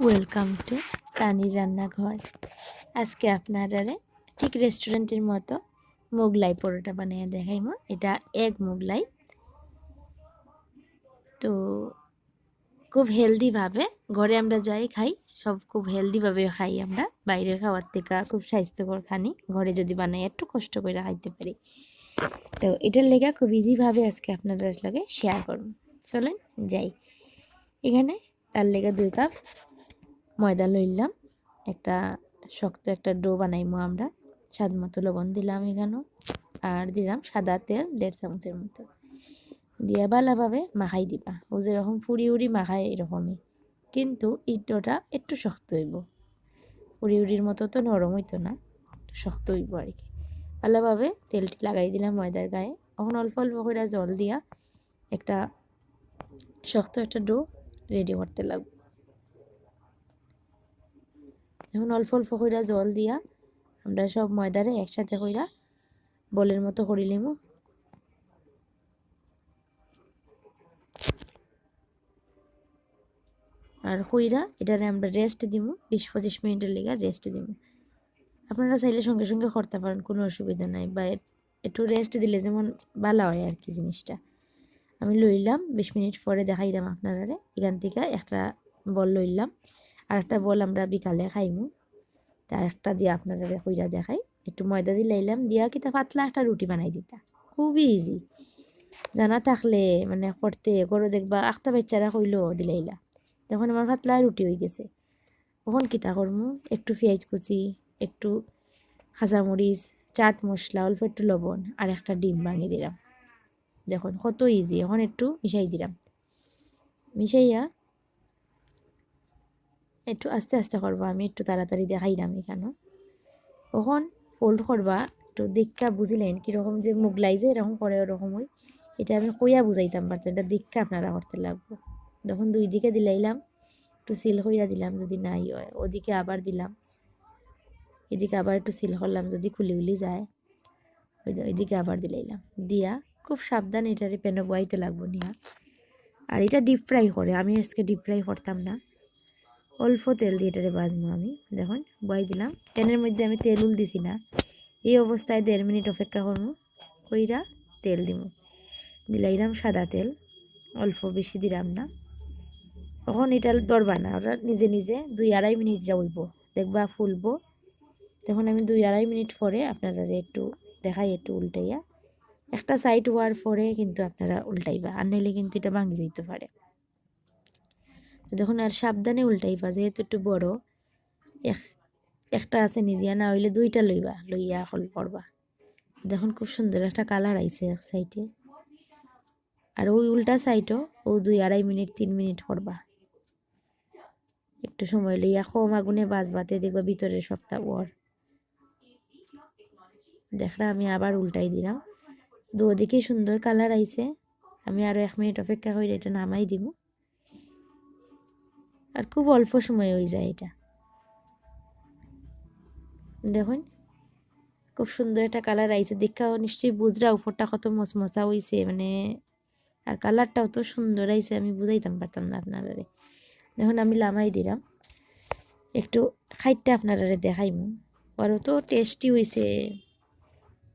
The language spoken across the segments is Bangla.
ওয়েলকাম টু রানীর রান্নাঘর আজকে আপনারা ঠিক রেস্টুরেন্টের মতো মোগলাই পরোটা বানিয়ে দেখাইম। এটা এক মোগলাই। তো খুব হেলদিভাবে ঘরে আমরা যাই খাই, সব খুব হেলদিভাবে খাই আমরা। বাইরের খাওয়ার থেকে খুব স্বাস্থ্যকর খানি, ঘরে যদি বানাই একটু কষ্ট করে খাইতে পারি। তো এটার লেগে খুব ইজিভাবে আজকে আপনাদের লগে শেয়ার করুন চলেন যাই। এখানে তার লেগে দুই কাপ ময়দা লইলাম, একটা শক্ত একটা ডো বানাইমো আমরা। স্বাদ মতো লবণ দিলাম এখানেও আর দিলাম সাদা তেল, দেড় চামচের মতো। দিয়ে ভালোভাবে মাখাই দিবা। ও যেরকম ফুড়ি উড়ি মাখায় এরকমই। কিন্তু এই ডোটা একটু শক্ত হইব। ফুড়ি উড়ির মতো তো নরম হইতো না শক্ত হইব আর কি। ভালোভাবে তেলটি লাগাই দিলাম ময়দার গায়ে। এখন অল্প অল্প করে জল দিয়া একটা শক্ত একটা ডো রেডি করতে লাগবো। এখন অল্প অল্প কইরা জল দিয়া আমরা সব ময়দারে একসাথে কইরা বলের মতো করি লিমু আর কইরা এটারে আমরা রেস্ট দিমু, বিশ পঁচিশ মিনিটের লেগে রেস্ট দিমু। আপনারা চাইলে সঙ্গে সঙ্গে করতে পারেন, কোনো অসুবিধা নাই। বা একটু রেস্ট দিলে যেমন ভালো হয় আর কি জিনিসটা। আমি লইলাম, বিশ মিনিট পরে দেখাইলাম আপনারা এখান থেকে একটা বল লইলাম। আর একটা বল আমরা বিকালে খাইমু। তার একটা দিয়ে আপনারা কইরা দেখাই। একটু ময়দা দিলাইলাম দিয়া কিতা পাতলা একটা রুটি বানাই দিতা। খুবই ইজি জানা থাকলে মানে করতে, করো দেখবা, আখতা বাচ্চারা কইলো দিলাইলা তখন আমার পাতলা রুটি হয়ে গেছে। কখন কিতা করমু? একটু পেঁয়াজ কুচি, একটু খাঁচামরিচ চাট মশলা, অল্প একটু লবণ আর একটা ডিম ভাঙিয়ে দিলাম। দেখুন কত ইজি এখন একটু মিশাই দিলাম। মিশাইয়া একটু আস্তে আস্তে করবা আমি, একটু তাড়াতাড়ি দেখাইলাম এখানে কখন ফোল্ড করবা, একটু দীক্ষা বুঝিলেন কীরকম যে মুগলাই যে এরকম করে ওরকম ওই এটা আমি কইয়া বুঝাইতাম পারতাম, এটা দীক্ষা আপনারা করতে লাগবো। যখন দুই দিকে দিলাইলাম, একটু সিল কইরা দিলাম যদি নাই হয়, ওদিকে আবার দিলাম। এদিকে আবার একটু সিল করলাম যদি খুলি উলি যায়, ওই ওইদিকে আবার দিলাইলাম। দিয়া খুব সাবধান এটারে পেনে বয়াইতে লাগবো নিয়া। আর এটা ডিপ ফ্রাই করে, আমি আজকে ডিপ ফ্রাই করতাম না। অল্প তেল দিয়ে এটারে বাজবো আমি। দেখুন, বয় দিলাম। প্যানের মধ্যে আমি তেল উল দিছি না। এই অবস্থায় দেড় মিনিট অপেক্ষা করব, কইরা তেল দিব। দিলাইলাম সাদা তেল, অল্প বেশি দিলাম না। তখন এটা দরবা না ওরা নিজে নিজে দুই আড়াই মিনিট যাইব দেখবা ফুলবো। তখন আমি দুই আড়াই মিনিট পরে আপনারা একটু দেখাই, একটু উল্টাইয়া। একটা সাইড হওয়ার পরে কিন্তু আপনারা উল্টাইবা, আর নাইলে কিন্তু এটা ভাঙি যেতে পারে। দেখুন আর সাবধানে উল্টাইবা, যেহেতু একটু বড়, এক, একটা আছে নিদিয়া, না হইলে দুইটা লইবা, লইয়া হল পড়বা। দেখুন খুব সুন্দর একটা কালার আইছে এক সাইডে। আর ওই উল্টা সাইডও ও দুই আড়াই মিনিট, তিন মিনিট করবা। একটু সময় লইয়া কম আগুনে বাজবাতে দেখবা ভিতরের সপ্তাহ ওর। দেখরা আমি আবার উল্টাই দিলাম। দুদিকে সুন্দর কালার আইছে। আমি আরও এক মিনিট অপেক্ষা করে এটা নামাই দিব আর খুব অল্প সময় হয়ে যায় এটা। দেখুন, খুব সুন্দর একটা কালার আইছে। দেখাও, নিশ্চয়ই বুঝরা উপরটা কত মচমচা হয়েছে মানে আর কালারটাও তো সুন্দর আইছে, আমি বুঝাইতাম পারতাম না আপনারা দেখুন, আমি লামাই দিলাম। একটু খাইটটা আপনারা দেখাইমু। আরও তো টেস্টি হয়েছে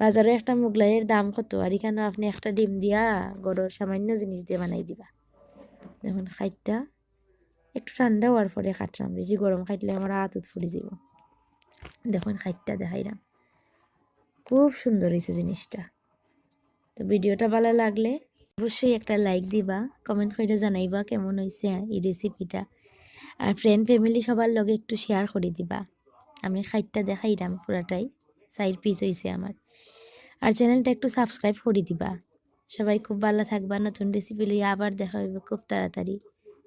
বাজারে একটা মোগলাইয়ের দাম কত? আর এখানে আপনি একটা ডিম দিয়া গড়র সামান্য জিনিস দিয়ে বানাই দিবা। দেখুন, খাইটটা একটু ঠান্ডা হওয়ার পরে খাটলাম বেশি গরম খাইলে আমার হাতত ফুলে যাব দেখুন খাইটটা দেখাইলাম। খুব সুন্দর হয়েছে জিনিসটা। তো ভিডিওটা ভালো লাগলে অবশ্যই একটা লাইক দিবা কমেন্ট করে জানাইবা কেমন হয়েছে এই রেসিপিটা আর ফ্রেন্ড ফ্যামিলি সবার লগে একটু শেয়ার করে দিবা। আমি খাইটটা দেখাইলাম পুরাটাই সাইড পিস হয়েছে আমার। আর চ্যানেলটা একটু সাবস্ক্রাইব করে দিবা। সবাই খুব ভালো থাকবা, নতুন রেসিপি লিয়ে আবার দেখা হইবে খুব তাড়াতাড়ি।